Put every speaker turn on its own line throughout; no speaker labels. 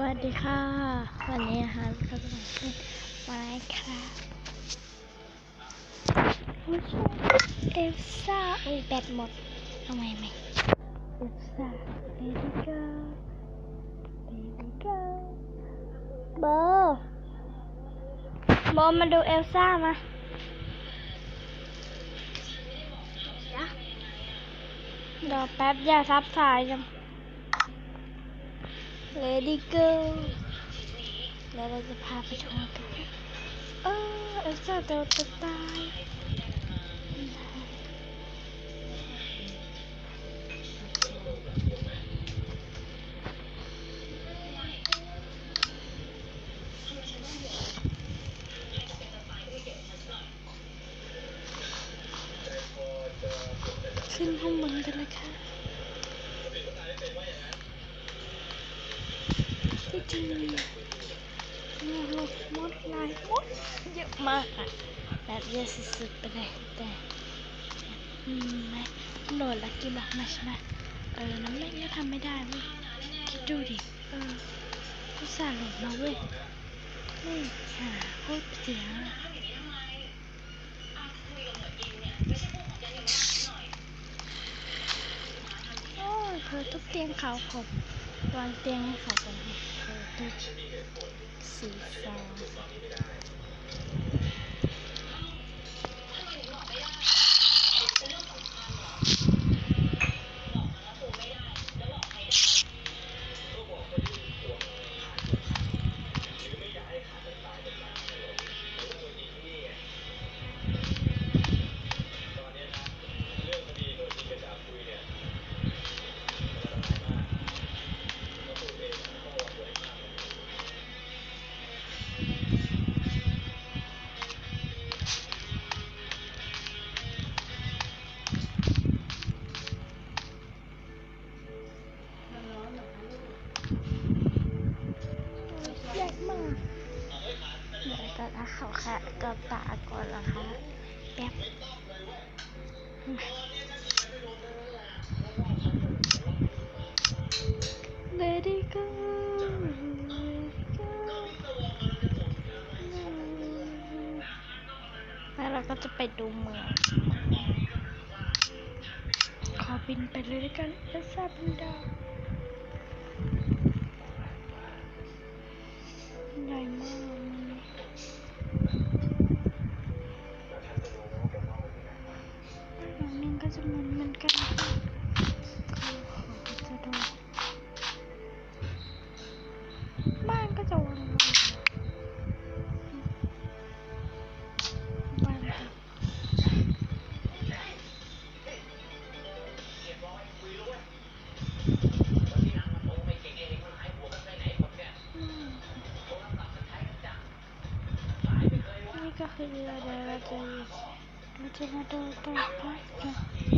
วัสดีค่ะ วันนี้นะคะเราจะมาเล่นไมครับผู้ชมเอลซ่าโอ้ยแบตหมดทำไมไหมเอลซ่า baby girl baby girl โบโบมาดูเอลซ่ามาเดี๋ยวแป๊บอย่าทับสายจัง Lady Go แล้วเราจะพาไปชมกัน เออเอลซ่าเดลจะตายขึ้นข้างบนกันเลยค่ะที่ จริงเนี่ยหลบมดลายมดเยอะมากอะแบบเยอะสุดๆไปเลยแต่ไม่โหลดนลักกี้บล็อกมาใช่ไหมเออน้ำแม่งก็ทำไม่ได้เว้ยคิดดูดิเออกูสาห์หลบมาเว้ยนี่หาโคตรเสียงโอ้เธอทุบเตียงเขาผมวางเตียงให้เขาก่อนค่ะเธอ สีฟ้า เขาค่ะกับตาก่อนละคะแป๊บเลดี้ก็แล้วเราก็จะไปดูเมืองขอบินไปเลยด้วยกันเอซ่าบินดาวใหญ่มาก บ้านก็จะวางบ้านก็อืมนี่ก็คือเรือเดี๋ยวเราจะเราจะมาดูต่อไปกัน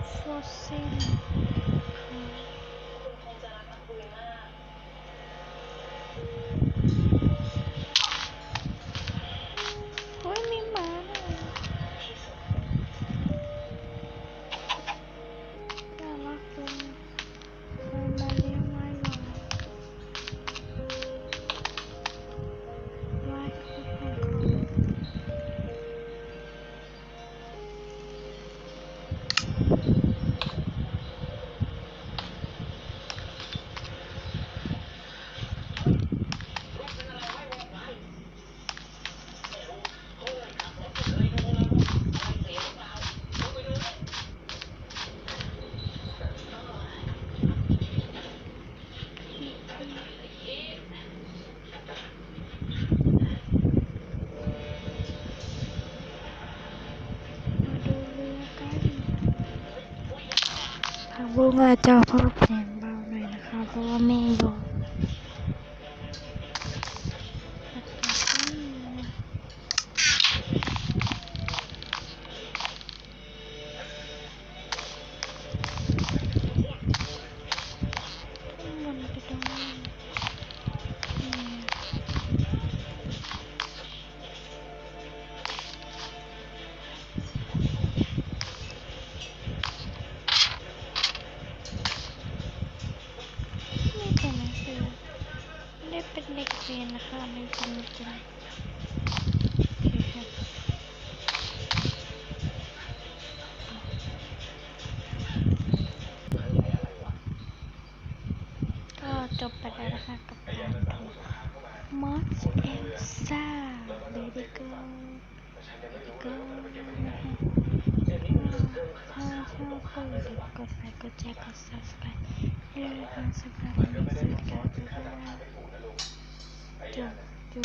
เป็ ทางบุ้งอาจจะเพิ่มเสียงเบาหน่อยนะคะ เพราะว่าแม่อยู่ รียนนะคะอันนี้เป็นจริงโอเคค่ะก็จบไปแล้วนะคะกับการดูมอสเอลซ่าเบบี้เกิร์ลเกิร์ลนะคะถ้าชอบก็อย่าลืมกดไลค์กดแชร์กด subscribe ให้ด้วยนะคะสำหรับวันนี้สวัสดีค่ะ 对，对。